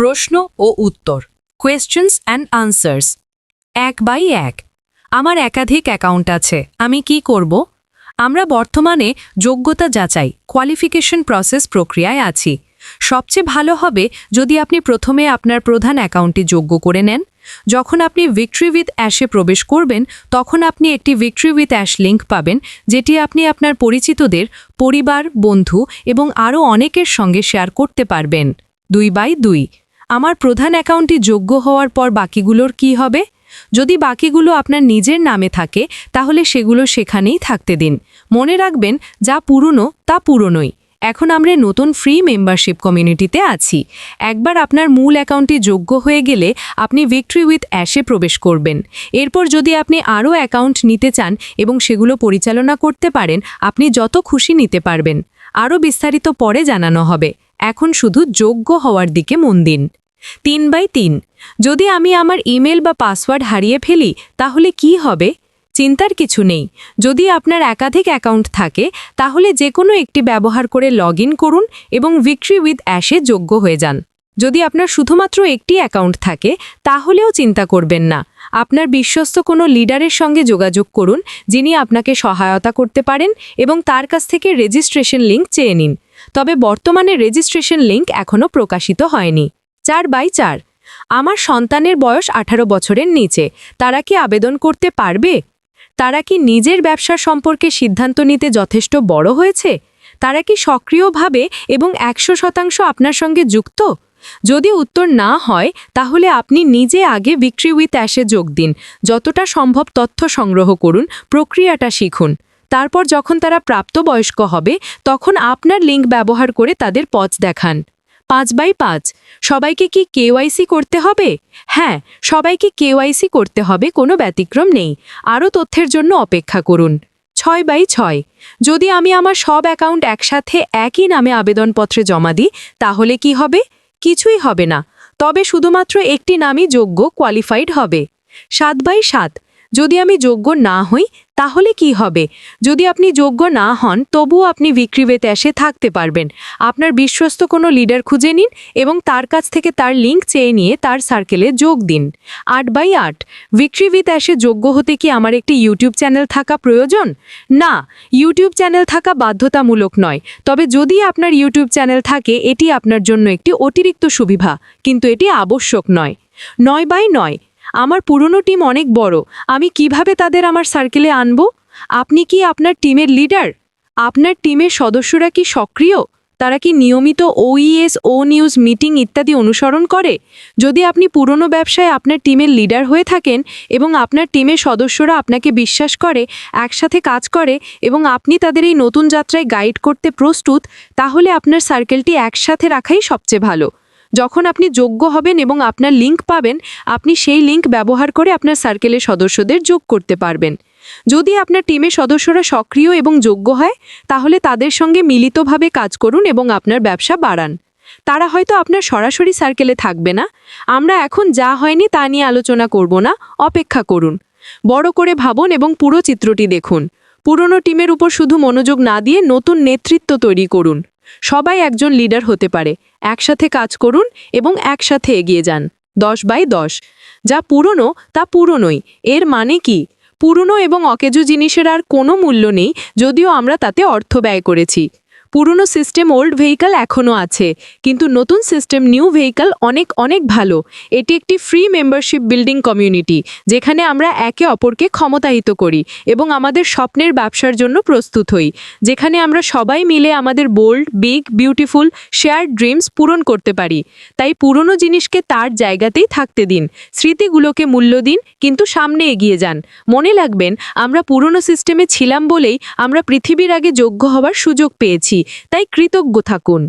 প্রশ্ন ও উত্তর কোয়েশ্চেন্স অ্যান্ড আনসার্স এক বাই এক। আমার একাধিক অ্যাকাউন্ট আছে, আমি কি করব? আমরা বর্তমানে যোগ্যতা যাচাই কোয়ালিফিকেশন প্রসেস প্রক্রিয়ায় আছি। সবচেয়ে ভালো হবে যদি আপনি প্রথমে আপনার প্রধান অ্যাকাউন্টটি যোগ্য করে নেন। যখন আপনি ভিক্টরি উইথ অ্যাশে প্রবেশ করবেন, তখন আপনি একটি ভিক্টরি উইথ অ্যাশ লিঙ্ক পাবেন, যেটি আপনি আপনার পরিচিতদের, পরিবার, বন্ধু এবং আরও অনেকের সঙ্গে শেয়ার করতে পারবেন। দুই বাই দুই। আমার প্রধান অ্যাকাউন্টটি যোগ্য হওয়ার পর বাকিগুলোর কি হবে? যদি বাকিগুলো আপনার নিজের নামে থাকে, তাহলে সেগুলো সেখানেই থাকতে দিন। মনে রাখবেন, যা পুরনো, তা পুরনোই। এখন আমরা নতুন ফ্রি মেম্বারশিপ কমিউনিটিতে আছি। একবার আপনার মূল অ্যাকাউন্টটি যোগ্য হয়ে গেলে আপনি ভিক্টরি উইথ অ্যাশে প্রবেশ করবেন। এরপর যদি আপনি আরও অ্যাকাউন্ট নিতে চান এবং সেগুলো পরিচালনা করতে পারেন, আপনি যত খুশি নিতে পারবেন। আরও বিস্তারিত পরে জানানো হবে। এখন শুধু যোগ্য হওয়ার দিকে মন দিন। তিন বাই তিন। যদি আমি আমার ইমেল বা পাসওয়ার্ড হারিয়ে ফেলি, তাহলে কি হবে? চিন্তার কিছু নেই। যদি আপনার একাধিক অ্যাকাউন্ট থাকে, তাহলে যে কোনো একটি ব্যবহার করে লগ করুন এবং ভিক্টরি উইথ অ্যাশে যোগ্য হয়ে যান। যদি আপনার শুধুমাত্র একটি অ্যাকাউন্ট থাকে, তাহলেও চিন্তা করবেন না। আপনার বিশ্বস্ত কোনো লিডারের সঙ্গে যোগাযোগ করুন, যিনি আপনাকে সহায়তা করতে পারেন এবং তার কাছ থেকে রেজিস্ট্রেশন লিঙ্ক চেয়ে নিন। তবে বর্তমানে রেজিস্ট্রেশন লিঙ্ক এখনও প্রকাশিত হয়নি। চার বাই চার। আমার সন্তানের বয়স আঠারো বছরের নিচে, তারা কি আবেদন করতে পারবে? তারা কি নিজের ব্যবসা সম্পর্কে সিদ্ধান্ত নিতে যথেষ্ট বড় হয়েছে? তারা কি সক্রিয়ভাবে এবং একশো শতাংশ আপনার সঙ্গে যুক্ত? যদি উত্তর না হয়, তাহলে আপনি নিজে আগে বিক্রি উইথ অ্যাশে যোগ দিন। যতটা সম্ভব তথ্য সংগ্রহ করুন, প্রক্রিয়াটা শিখুন। তারপর যখন তারা প্রাপ্তবয়স্ক হবে, তখন আপনার লিঙ্ক ব্যবহার করে তাদের পথ দেখান। পাঁচ বাই পাঁচ। সবাইকে কি কেওয়াইসি করতে হবে? হ্যাঁ সবাইকে কেওয়াইসি করতে হবে, কোনো ব্যতিক্রম নেই। আরও তথ্যের জন্য অপেক্ষা করুন। ছয় বাই ছয়। যদি আমি আমার সব অ্যাকাউন্ট একসাথে একই নামে আবেদনপত্রে জমা দিই, তাহলে কি হবে? কিছুই হবে না। তবে শুধুমাত্র একটি নামই যোগ্য কোয়ালিফাইড হবে। সাত বাই সাত। যদি আমি যোগ্য না হই তাহলে কি হবে? যদি আপনি যোগ্য না হন, তবুও আপনি বিক্রিবেতে এসে থাকতে পারবেন। আপনার বিশ্বস্ত কোনো লিডার খুঁজে নিন এবং তার কাছ থেকে তার লিঙ্ক চেয়ে নিয়ে তার সার্কেলে যোগ দিন। আট বাই আট। বিক্রিবিত এসে যোগ্য হতে কি আমার একটি ইউটিউব চ্যানেল থাকা প্রয়োজন? না ইউটিউব চ্যানেল থাকা বাধ্যতামূলক নয়। তবে যদি আপনার ইউটিউব চ্যানেল থাকে, এটি আপনার জন্য একটি অতিরিক্ত সুবিধা, কিন্তু এটি আবশ্যক নয়। নয় বাই নয়। আমার পুরনো টিম অনেক বড়। আমি কীভাবে তাদের আমার সার্কেলে আনব? আপনি কি আপনার টিমের লিডার আপনার টিমের সদস্যরা কি সক্রিয়? তারা কি নিয়মিত ওইএস ও নিউজ মিটিং ইত্যাদি অনুসরণ করে? যদি আপনি পুরনো ব্যবসায় আপনার টিমের লিডার হয়ে থাকেন এবং আপনার টিমের সদস্যরা আপনাকে বিশ্বাস করে, একসাথে কাজ করে এবং আপনি তাদের এই নতুন যাত্রায় গাইড করতে প্রস্তুত, তাহলে আপনার সার্কেলটি একসাথে রাখাই সবচেয়ে ভালো। যখন আপনি যোগ্য হবেন এবং আপনার লিঙ্ক পাবেন, আপনি সেই লিঙ্ক ব্যবহার করে আপনার সার্কেলের সদস্যদের যোগ করতে পারবেন। যদি আপনার টিমের সদস্যরা সক্রিয় এবং যোগ্য হয়, তাহলে তাদের সঙ্গে মিলিতভাবে কাজ করুন এবং আপনার ব্যবসা বাড়ান। তারা হয়তো আপনার সরাসরি সার্কেলে থাকবে না। আমরা এখন যা হয়নি তা নিয়ে আলোচনা করব না, অপেক্ষা করুন। বড় করে ভাবুন এবং পুরো চিত্রটি দেখুন। পুরনো টিমের উপর শুধু মনোযোগ না দিয়ে নতুন নেতৃত্ব তৈরি করুন। সবাই একজন লিডার হতে পারে। একসাথে কাজ করুন এবং একসাথে এগিয়ে যান। দশ বাই দশ। যা পুরনো, তা পুরনোই। এর মানে কি? পুরনো এবং অকেজো জিনিসের আর কোনো মূল্য নেই, যদিও আমরা তাতে অর্থ ব্যয় করেছি। পুরনো সিস্টেম ওল্ড ভেহিকাল এখনও আছে, কিন্তু নতুন সিস্টেম নিউ ভেহিকাল অনেক অনেক ভালো। এটি একটি ফ্রি মেম্বারশিপ বিল্ডিং কমিউনিটি, যেখানে আমরা একে অপরকে ক্ষমতায়িত করি এবং আমাদের স্বপ্নের ব্যবসার জন্য প্রস্তুত হই, যেখানে আমরা সবাই মিলে আমাদের bold, big, beautiful share dreams পূরণ করতে পারি। তাই পুরনো জিনিসকে তার জায়গাতেই থাকতে দিন, স্মৃতিগুলোকে মূল্য দিন, কিন্তু সামনে এগিয়ে যান। মনে রাখবেন, আমরা পুরনো সিস্টেমে ছিলাম বলেই আমরা পৃথিবীর আগে যোগ্য হওয়ার সুযোগ পেয়েছি। তাই কৃতজ্ঞ থাকুন।